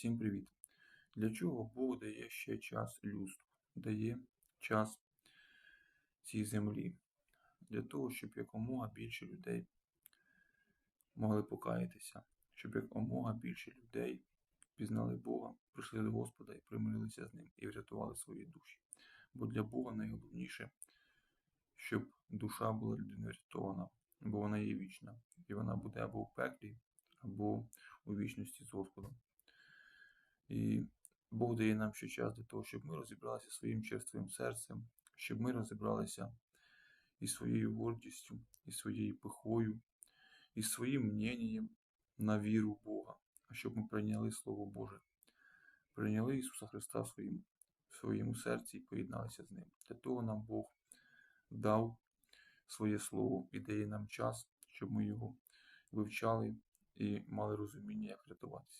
Всім привіт! Для чого Бог дає ще час людству? Дає час цій землі? Для того, щоб якомога більше людей могли покаятися, щоб якомога більше людей пізнали Бога, прийшли до Господа і примирилися з Ним і врятували свої душі. Бо для Бога найголовніше, щоб душа була людини врятована, бо вона є вічна, і вона буде або в пеклі, або у вічності з Господом. І Бог дає нам ще час для того, щоб ми розібралися своїм черствим серцем, щоб ми розібралися із своєю гордістю, і своєю пихою, і своїм мненням на віру Бога, а щоб ми прийняли Слово Боже, прийняли Ісуса Христа в своїм, в своєму серці і поєдналися з Ним. Для того нам Бог дав своє Слово і дає нам час, щоб ми його вивчали і мали розуміння, як рятуватися.